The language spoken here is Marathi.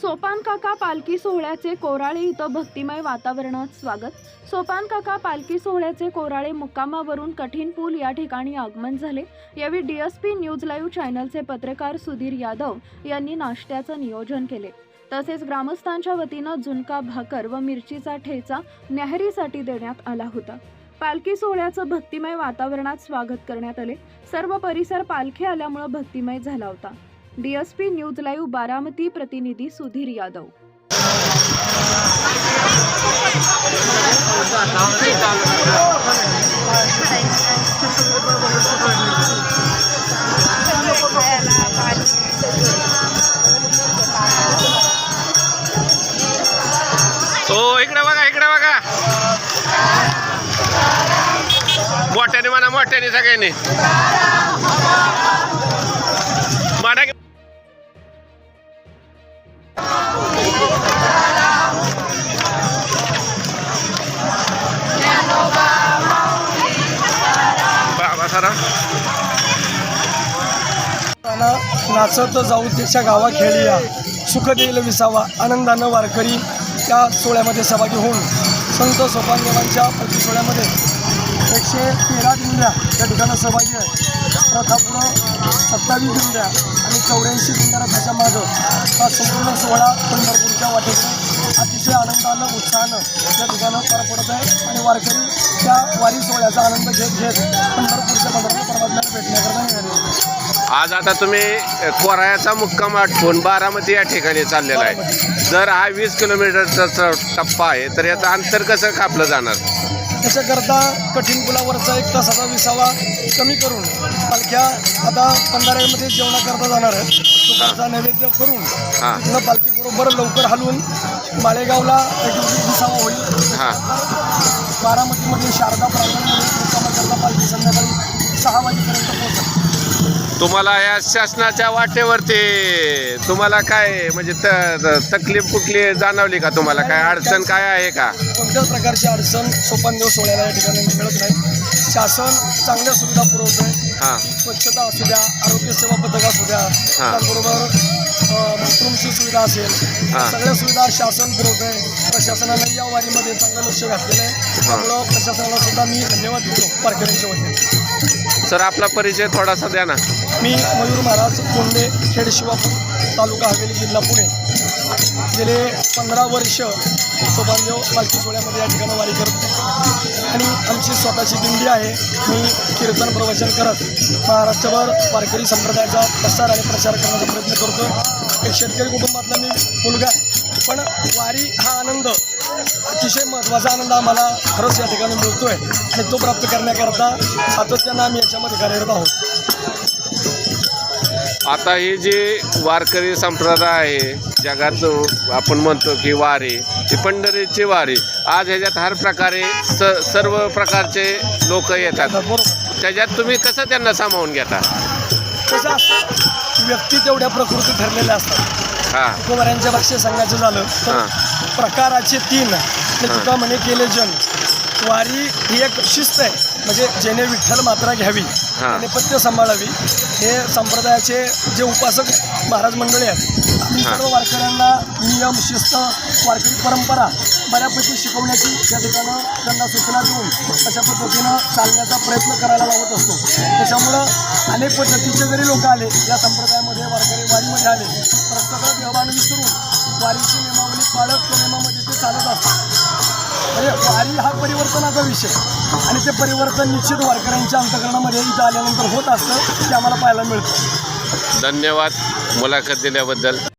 सोपान काका पालखी सोहळ्याचे कोराळे इथं भक्तिमय वातावरणात स्वागत. सोपान काका पालखी सोहळ्याचे कोराळे मुक्कामावरून कठीण पूल या ठिकाणी आगमन झाले. यावेळी डीएसपी न्यूज लाईव्ह चॅनलचे पत्रकार सुधीर यादव यांनी नाश्त्याचं नियोजन केले. तसेच ग्रामस्थांच्या वतीनं झुणका भाकर व मिरचीचा ठेचा न्याहरीसाठी देण्यात आला होता. पालखी सोहळ्याचं भक्तिमय वातावरणात स्वागत करण्यात आले. सर्व परिसर पालखी आल्यामुळे भक्तिमय झाला होता. डीएसपी न्यूज लाईव्ह बारामती प्रतिनिधी सुधीर यादव. हो इकडे बघा इकडे बघा. मोठ्याने म्हणा मोठ्याने सगळ्यांनी. सारा? नाचत जाऊ त्याच्या गावा खेळूया. सुख देईल विसावा आनंदानं वारकरी त्या सोहळ्यामध्ये सहभागी होऊन संत सोपानदेवांच्या प्रति सोहळ्यामध्ये एकशे तेरा दिंड्या त्या ठिकाणी सहभागी आहे. प्रथापुढं सत्तावीस दिंड्या आणि चौऱ्याऐंशी दिंड्या रथाच्या मागं हा संपूर्ण सोहळा पंढरपूरच्या वाटेकडे अतिशय आनंदानं उत्साहानं त्या ठिकाणं पार पडत आहे. आणि वारकरी त्या वारी सोहळ्याचा आनंद घेत घेत पंढरपूरच्या पंढरपूर परमात्म्याला भेटण्याकरता निघाले. आज आता तुम्ही अ, कोरायाचा मुक्काम आठवून बारामती या ठिकाणी चाललेला आहे. जर हा वीस किलोमीटरचा टप्पा आहे तर याचं अंतर कसं कापलं जाणार? त्याच्याकरता कठीण पुलावरचा एक तासाचा विसावा कमी करून पालख्या आता पंधरामध्ये जेवणाकरता जाणार आहेत. तुपाचा नैवेद्य करून हां. तिथनं पालखीबरोबर लवकर हलवून माळेगावला विसावा होईल. बारामतीमध्ये शारदा प्रांगणमध्ये पालखी संध्याकाळी सहा वाजेपर्यंत पोहोचेल. तुम्हाला या शासनाच्या वाटेवरती तुम्हाला काय म्हणजे तकलीफ कुठली जाणवली का तुम्हाला? काय अडचण काय आहे का? कोणत्याच प्रकारची अडचण सोपानदेव सोहळ्याला या ठिकाणी मिळत नाही. शासन चांगल्या सुविधा पुरवत आहे हां. स्वच्छता असू द्या आरोग्य सेवा पथक असू द्या त्याचबरोबर बाथरूमची सुविधा असेल हा. सगळ्या सुविधा शासन पुरवत आहे प्रशासनानं या वारीमध्ये चांगलं लक्ष घातलेलं आहे. त्यामुळं प्रशासनाला सुद्धा मी धन्यवाद देतो वारकऱ्यांच्या वतीने. सर आपला परिचय थोडासा द्या ना. मी मयूर महाराज कोंडे खेड शिवापूर तालुका हवेली जिल्हा पुणे. गेले पंधरा वर्ष सोपानदेव पालखी सोहळ्यामध्ये या ठिकाणी वारी करतो आणि आमची स्वतःची दिंडी आहे. मी कीर्तन प्रवचन करत महाराष्ट्रभर वारकरी संप्रदायाचा प्रसार आणि प्रचार करण्याचा प्रयत्न करतो. एक शेतकरी कुटुंबातला मी मुलगा आहे. पण वारी हा आनंद अतिशय महत्त्वाचा आनंद आम्हाला खरंच या ठिकाणी मिळतोय आणि तो प्राप्त करण्याकरता सातत्यानं आम्ही याच्यामध्ये कार्यरत आहोत. आता ही जी वारकरी संप्रदाय आहे जगात आपण म्हणतो की वारी ही पंढरीची वारी. आज ह्याच्यात हर प्रकारे स सर्व प्रकारचे लोक येतात. त्याच्यात तुम्ही कसं त्यांना सामावून घेता? कसं असतं. व्यक्ती तेवढ्या प्रकृती ठरलेल्या असतात. हां. कुमारांच्या भाषेत सांगायचं झालं तर प्रकाराचे तीन. तुका म्हणे केले जन. वारी ही एक शिस्त आहे. म्हणजे जेणे विठ्ठल मात्रा घ्यावी त्याने पथ्य सांभाळावी हे संप्रदायाचे जे उपासक महाराज मंडळी आहेत आम्ही. सर्व वारकऱ्यांना नियम शिस्त वारकरी परंपरा बऱ्यापैकी शिकवण्याची या ठिकाणं त्यांना सूचना देऊन अशा पद्धतीनं चालण्याचा प्रयत्न करायला लावत असतो. त्याच्यामुळं अनेक पद्धतीचे जरी लोक आले या संप्रदायामध्ये वारकरी वारीमध्ये आले तर सगळं व्यवहार विसरून वारीची नियमावली पाळत त्या नियमामध्ये ते चालत असतात. म्हणजे वारी हा परिवर्तनाचा विषय. आणि ते परिवर्तन निश्चित वारकऱ्यांच्या अंतकरणामध्ये इथं आल्यानंतर होत असतं ते आम्हाला पाहायला मिळतं. धन्यवाद मुलाखत दिल्याबद्दल.